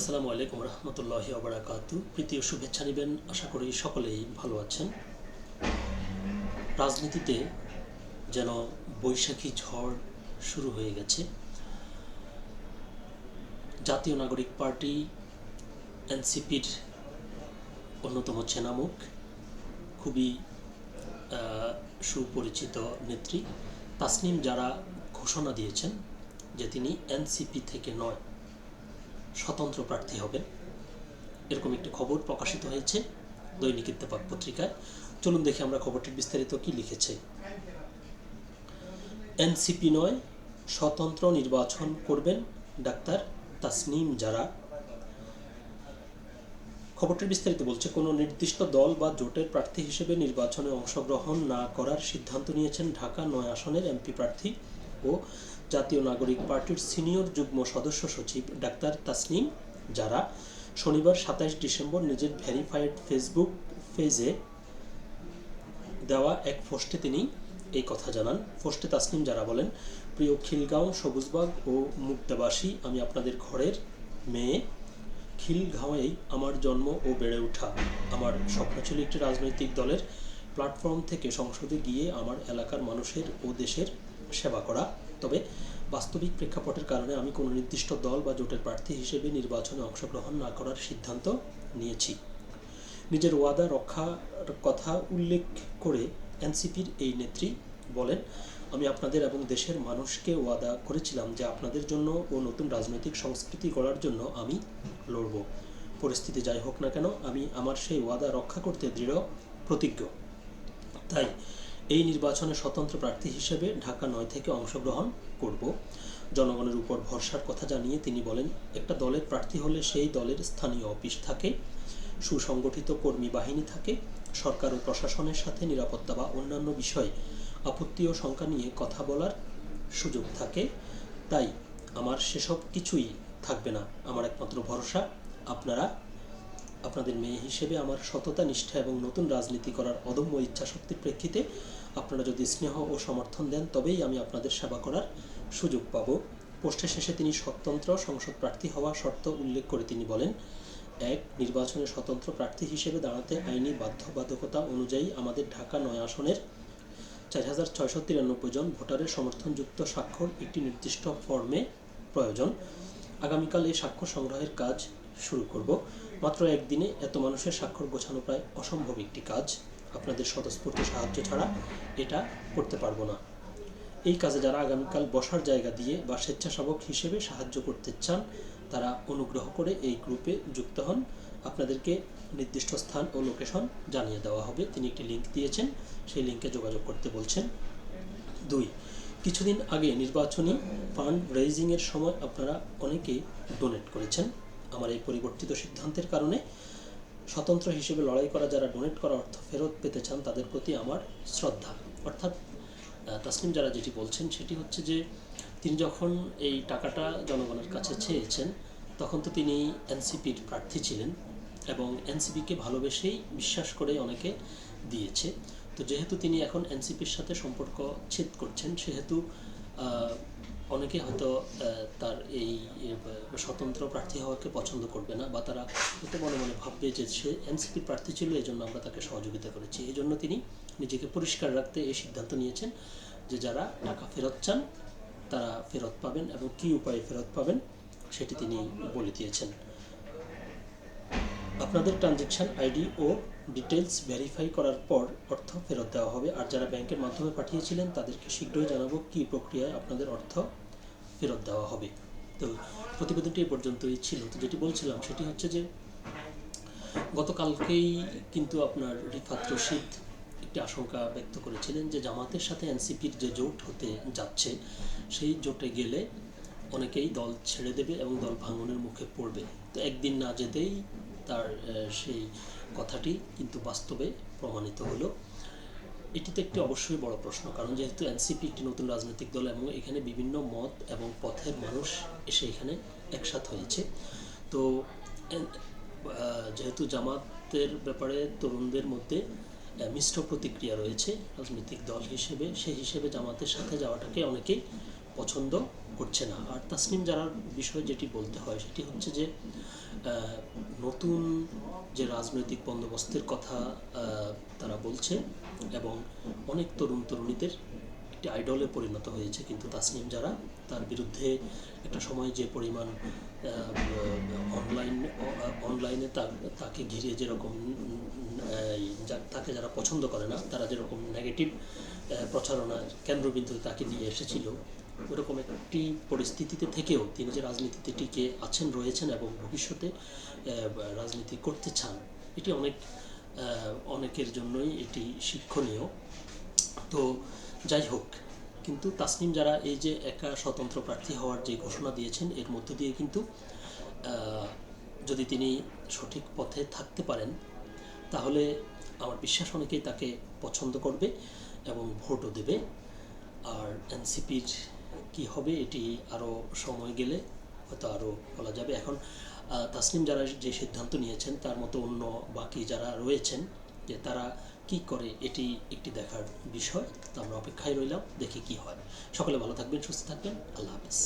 আসসালামু আলাইকুম রহমতুল্লাহ আবরাকাতু প্রীতীয় শুভেচ্ছা নেবেন, আশা করি সকলেই ভালো আছেন। রাজনীতিতে যেন বৈশাখী ঝড় শুরু হয়ে গেছে। জাতীয় নাগরিক পার্টি, এনসিপির অন্যতম চেনামুখ, খুবই সুপরিচিত নেত্রী। তাসনিম যারা ঘোষণা দিয়েছেন যে তিনি এনসিপি থেকে নয় স্বতন্ত্র প্রার্থী হবেন। এরকম একটি খবর প্রকাশিত হয়েছে দৈনিক ইত্তেফাক পত্রিকায়। চলুন দেখি আমরা খবরটির বিস্তারিত কি লিখেছে। এনসিপি নয়, স্বতন্ত্র নির্বাচন করবেন ডাক্তার তাসনিম যারা খবরটির বিস্তারিত বলছে, কোনো নির্দিষ্ট দল বা জোটের প্রার্থী হিসেবে নির্বাচনে অংশগ্রহণ না করার সিদ্ধান্ত নিয়েছেন ঢাকা নয় আসনের এমপি প্রার্থী ও জাতীয় নাগরিক পার্টির সিনিয়র যুগ্ম সদস্য সচিব ডাক্তার তাসনিম, যারা শনিবার সাতাইশ ডিসেম্বর নিজের ভেরিফাইড ফেসবুক পেজে দেওয়া এক পোস্টে তিনি এই কথা জানান। পোস্টে তাসনিম যারা বলেন, প্রিয় খিলগাঁও, সবুজবাগ ও মুক্তাবাসী, আমি আপনাদের ঘরের মেয়ে। খিলগাঁওয়েই আমার জন্ম ও বেড়ে ওঠা। আমার স্বপ্ন ছিল একটি রাজনৈতিক দলের প্ল্যাটফর্ম থেকে সংসদে গিয়ে আমার এলাকার মানুষের ও দেশের সেবা করা। তবে বাস্তবিক প্রেক্ষাপটের কারণে আমি কোনো নির্দিষ্ট দল বা জোটের প্রার্থী হিসেবে নির্বাচনে অংশগ্রহণ না করার সিদ্ধান্ত নিয়েছি। নিজের ওয়াদা রক্ষার কথা উল্লেখ করে এনসিপির এই নেত্রী বলেন, আমি আপনাদের এবং দেশের মানুষকে ওয়াদা করেছিলাম যে আপনাদের জন্য ও নতুন রাজনৈতিক সংস্কৃতি গড়ার জন্য আমি লড়ব। পরিস্থিতি যাই হোক না কেন, আমি আমার সেই ওয়াদা রক্ষা করতে দৃঢ়, প্রতিজ্ঞ। তাই এই নির্বাচনে স্বতন্ত্র প্রার্থী হিসেবে ঢাকা নয় থেকে অংশগ্রহণ করব। জনগণের উপর ভরসার কথা জানিয়ে তিনি বলেন, একটা দলের প্রার্থী হলে সেই দলের স্থানীয় অফিস থাকে, সুসংগঠিত কর্মী বাহিনী থাকে, সরকার ও প্রশাসনের সাথে নিরাপত্তা বা অন্যান্য বিষয়ে আপত্তি ও শঙ্কা নিয়ে কথা বলার সুযোগ থাকে। তাই আমার সেসব কিছুই থাকবে না। আমার একমাত্র ভরসা আপনারা আপনাদের মেয়ে হিসেবে আমার সততা, নিষ্ঠা এবং নতুন রাজনীতি করার অদম্য ইচ্ছাশক্তির প্রেক্ষিতে আপনারা যদি স্নেহ ও সমর্থন দেন, তবেই আমি আপনাদের সেবা করার সুযোগ পাব। পোস্টের শেষে তিনি স্বতন্ত্র সংসদ প্রার্থী হওয়া শর্ত উল্লেখ করে তিনি বলেন, এক, নির্বাচনে স্বতন্ত্র প্রার্থী হিসেবে দাঁড়াতে আইনি বাধ্যবাধকতা অনুযায়ী আমাদের ঢাকা নয় আসনের চার হাজার ছয়শো তিরানব্বই জন ভোটারের সমর্থনযুক্ত স্বাক্ষর একটি নির্দিষ্ট ফর্মে প্রয়োজন। আগামীকাল এই স্বাক্ষর সংগ্রহের কাজ শুরু করব। মাত্র একদিনে এত মানুষের স্বাক্ষর গোছানো প্রায় অসম্ভব একটি কাজ। আপনাদের স্বতঃস্ফূর্ত সাহায্য ছাড়া এটা করতে পারব না। এই কাজে যারা আগামীকাল বসার জায়গা দিয়ে বা স্বেচ্ছাসেবক হিসেবে সাহায্য করতে চান, তারা অনুগ্রহ করে এই গ্রুপে যুক্ত হন। আপনাদেরকে নির্দিষ্ট স্থান ও লোকেশন জানিয়ে দেওয়া হবে। তিনি একটি লিঙ্ক দিয়েছেন, সেই লিঙ্কে যোগাযোগ করতে বলছেন। দুই, কিছুদিন আগে নির্বাচনী ফান্ড রেইজিংয়ের সময় আপনারা অনেকেই ডোনেট করেছেন। আমার এই পরিবর্তিত সিদ্ধান্তের কারণে স্বতন্ত্র হিসেবে লড়াই করা যারা ডোনেট করা অর্থ ফেরত পেতে চান তাদের প্রতি আমার শ্রদ্ধা। অর্থাৎ আহ, তাসনিম যারা যেটি বলছেন সেটি হচ্ছে যে তিনি যখন এই টাকাটা জনগণের কাছে চেয়েছেন তখন তো তিনি এনসিপির প্রার্থী ছিলেন এবং এনসিপিকে ভালোবেসেই বিশ্বাস করে অনেকে দিয়েছে। তো যেহেতু তিনি এখন এনসিপির সাথে সম্পর্ক ছেদ করছেন সেহেতু অনেকে হয়তো তার এই স্বতন্ত্র প্রার্থী হওয়াকে পছন্দ করবে না, বা তারা হয়তো মনে মনে ভাববে যে সে এনসিপির প্রার্থী ছিল এই জন্য আমরা তাকে সহযোগিতা করেছি। এই জন্য তিনি নিজেকে পরিষ্কার রাখতে এই সিদ্ধান্ত নিয়েছেন যে যারা টাকা ফেরত চান, তারা ফেরত পাবেন এবং কী উপায়ে ফেরত পাবেন, সেটি তিনি বলে দিয়েছেন। আপনাদের ট্রানজেকশন আইডি ও ডিটেলস ভেরিফাই করার পর অর্থ ফেরত দেওয়া হবে। আর যারা ব্যাংকের মাধ্যমে পাঠিয়েছিলেন, তাদেরকে শীঘ্রই জানাব কী প্রক্রিয়ায় আপনাদের অর্থ ফেরত দেওয়া হবে। তো প্রতিবেদনটি এ পর্যন্তই ছিল। তো যেটি বলছিলাম সেটি হচ্ছে যে, গতকালকেই কিন্তু আপনার রিফাত রশিদ একটি আশঙ্কা ব্যক্ত করেছিলেন যে জামাতের সাথে এনসিপির যে জোট হতে যাচ্ছে, সেই জোটে গেলে অনেকেই দল ছেড়ে দেবে এবং দল ভাঙনের মুখে পড়বে। তো একদিন না যেতেই তার সেই কথাটি কিন্তু বাস্তবে প্রমাণিত হলো। এটিতে একটি অবশ্যই বড় প্রশ্ন, কারণ যেহেতু এনসিপি একটি নতুন রাজনৈতিক দল এবং এখানে বিভিন্ন মত এবং পথের মানুষ এসে এখানে একসাথ হয়েছে। তো যেহেতু জামাতের ব্যাপারে তরুণদের মধ্যে মিশ্র প্রতিক্রিয়া রয়েছে রাজনৈতিক দল হিসেবে, সেই হিসেবে জামাতের সাথে যাওয়াটাকে অনেকেই পছন্দ করছে না। আর তাসনিম যারার বিষয় যেটি বলতে হয় সেটি হচ্ছে যে নতুন যে রাজনৈতিক বন্দোবস্তের কথা তারা বলছে এবং অনেক তরুণ তরুণীদের একটি আইডলে পরিণত হয়েছে। কিন্তু তাসনিম যারা তার বিরুদ্ধে একটা সময় যে পরিমাণ অনলাইন অনলাইনে তাকে ঘিরে যেরকম তাকে যারা পছন্দ করে না, তারা যেরকম নেগেটিভ প্রচারণার কেন্দ্রবিন্দুতে তাকে নিয়ে এসেছিল। ওরকম একটি পরিস্থিতিতে থেকেও তিনি যে রাজনীতিতে টিকে আছেন, রয়েছেন এবং ভবিষ্যতে রাজনীতি করতে চান, এটি অনেক অনেকের জন্যই এটি শিক্ষণীয়। তো যাই হোক, কিন্তু তাসনিম যারা এই যে একা স্বতন্ত্র প্রার্থী হওয়ার যে ঘোষণা দিয়েছেন, এর মধ্য দিয়ে কিন্তু যদি তিনি সঠিক পথে থাকতে পারেন, তাহলে আমার বিশ্বাস অনেকেই তাকে পছন্দ করবে এবং ভোটও দেবে। আর এনসিপির কি হবে এটি আরও সময় গেলে হয়তো আরও বলা যাবে। এখন তাসলিম যারা যে সিদ্ধান্ত নিয়েছেন, তার মতো অন্য বাকি যারা রয়েছেন, যে তারা কি করে এটি একটি দেখার বিষয়, তো আমরা অপেক্ষায় রইলাম, দেখি কি হয়। সকলে ভালো থাকবেন, সুস্থ থাকবেন, আল্লাহ হাফিজ।